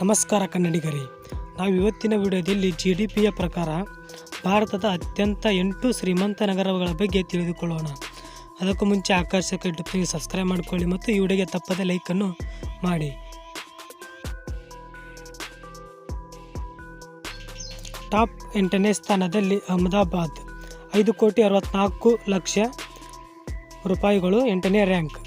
ನಮಸ್ಕಾರ ಕನ್ನಡಿಗರೇ. ನಾವು ಇವತ್ತಿನ ವಿಡಿಯೋದಲ್ಲಿ ಜಿ ಡಿ ಪಿಯ ಪ್ರಕಾರ ಭಾರತದ ಅತ್ಯಂತ ಎಂಟು ಶ್ರೀಮಂತ ನಗರಗಳ ಬಗ್ಗೆ ತಿಳಿದುಕೊಳ್ಳೋಣ. ಅದಕ್ಕೂ ಮುಂಚೆ ಆಕರ್ಷಕ ಯೂಟ್ಯೂಬ್ಗೆ ಸಬ್ಸ್ಕ್ರೈಬ್ ಮಾಡಿಕೊಳ್ಳಿ ಮತ್ತು ಈ ವಿಡಿಯೋಗೆ ತಪ್ಪದೆ ಲೈಕನ್ನು ಮಾಡಿ. ಟಾಪ್ ಎಂಟನೇ ಸ್ಥಾನದಲ್ಲಿ ಅಹಮದಾಬಾದ್. ಐದು ಕೋಟಿ ಅರವತ್ನಾಲ್ಕು ಲಕ್ಷ ರೂಪಾಯಿಗಳು ಎಂಟನೇ ರ್ಯಾಂಕ್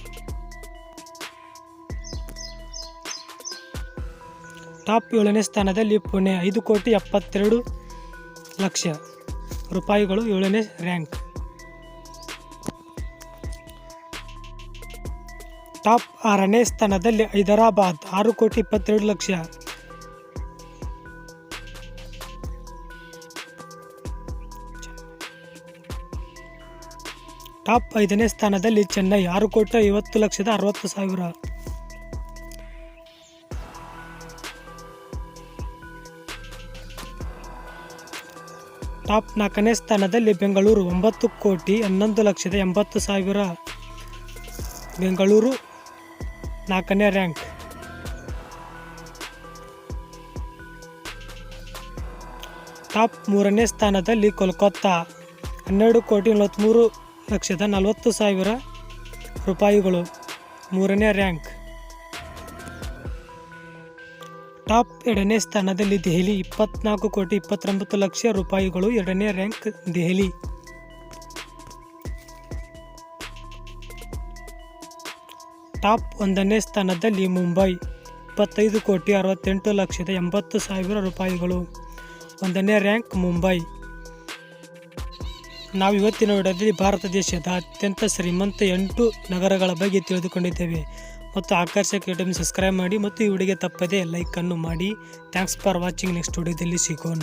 ಟಾಪ್ ಏಳನೇ ಸ್ಥಾನದಲ್ಲಿ ಪುಣೆ ಐದು ಕೋಟಿ ಎಪ್ಪತ್ತೆರಡು ಲಕ್ಷ ರೂಪಾಯಿಗಳು ಏಳನೇ ರ್ಯಾಂಕ್. ಟಾಪ್ ಆರನೇ ಸ್ಥಾನದಲ್ಲಿ ಹೈದರಾಬಾದ್ ಆರು ಕೋಟಿ ಇಪ್ಪತ್ತೆರಡು ಲಕ್ಷ. ಟಾಪ್ ಐದನೇ ಸ್ಥಾನದಲ್ಲಿ ಚೆನ್ನೈ ಆರು ಕೋಟಿ ಐವತ್ತು ಲಕ್ಷದ ಅರವತ್ತು ಸಾವಿರ. ಟಾಪ್ ನಾಲ್ಕನೇ ಸ್ಥಾನದಲ್ಲಿ ಬೆಂಗಳೂರು ಒಂಬತ್ತು ಕೋಟಿ ಹನ್ನೊಂದು ಲಕ್ಷದ ಎಂಬತ್ತು ಸಾವಿರ. ಬೆಂಗಳೂರು ನಾಲ್ಕನೇ ರ್ಯಾಂಕ್. ಟಾಪ್ ಮೂರನೇ ಸ್ಥಾನದಲ್ಲಿ ಕೋಲ್ಕತ್ತಾ, ಹನ್ನೆರಡು ಕೋಟಿ ನಲವತ್ತ್ಮೂರು ಲಕ್ಷದ ನಲವತ್ತು ಸಾವಿರ ರೂಪಾಯಿಗಳು ಮೂರನೇ ರ್ಯಾಂಕ್. ಟಾಪ್ ಎರಡನೇ ಸ್ಥಾನದಲ್ಲಿ ದೆಹಲಿ ಇಪ್ಪತ್ನಾಲ್ಕು ಕೋಟಿ ಇಪ್ಪತ್ತೊಂಬತ್ತು ಲಕ್ಷ ರೂಪಾಯಿಗಳು ಎರಡನೇ ರ್ಯಾಂಕ್ ದೆಹಲಿ. ಟಾಪ್ ಒಂದನೇ ಸ್ಥಾನದಲ್ಲಿ ಮುಂಬೈ ಇಪ್ಪತ್ತೈದು ಕೋಟಿ ಅರವತ್ತೆಂಟು ಲಕ್ಷದ ಎಂಬತ್ತು ಸಾವಿರ ರೂಪಾಯಿಗಳು. ಒಂದನೇ ರ್ಯಾಂಕ್ ಮುಂಬೈ. ನಾವು ಇವತ್ತಿನ ವಿಡಿಯೋದಲ್ಲಿ ಭಾರತ ದೇಶದ ಅತ್ಯಂತ ಶ್ರೀಮಂತ ಎಂಟು ನಗರಗಳ ಬಗ್ಗೆ ತಿಳಿದುಕೊಂಡಿದ್ದೇವೆ. ಮತ್ತು ಆಕರ್ಷಕ ಯೂಟ್ಯೂಬ್ ಸಬ್ಸ್ಕ್ರೈಬ್ ಮಾಡಿ ಮತ್ತು ಈ ವಿಡಿಯೋಗೆ ತಪ್ಪದೇ ಲೈಕನ್ನು ಮಾಡಿ. ಥ್ಯಾಂಕ್ಸ್ ಫಾರ್ ವಾಚಿಂಗ್ ನೆಕ್ಸ್ಟ್ ವಿಡಿಯೋದಲ್ಲಿ ಸಿಗೋಣ.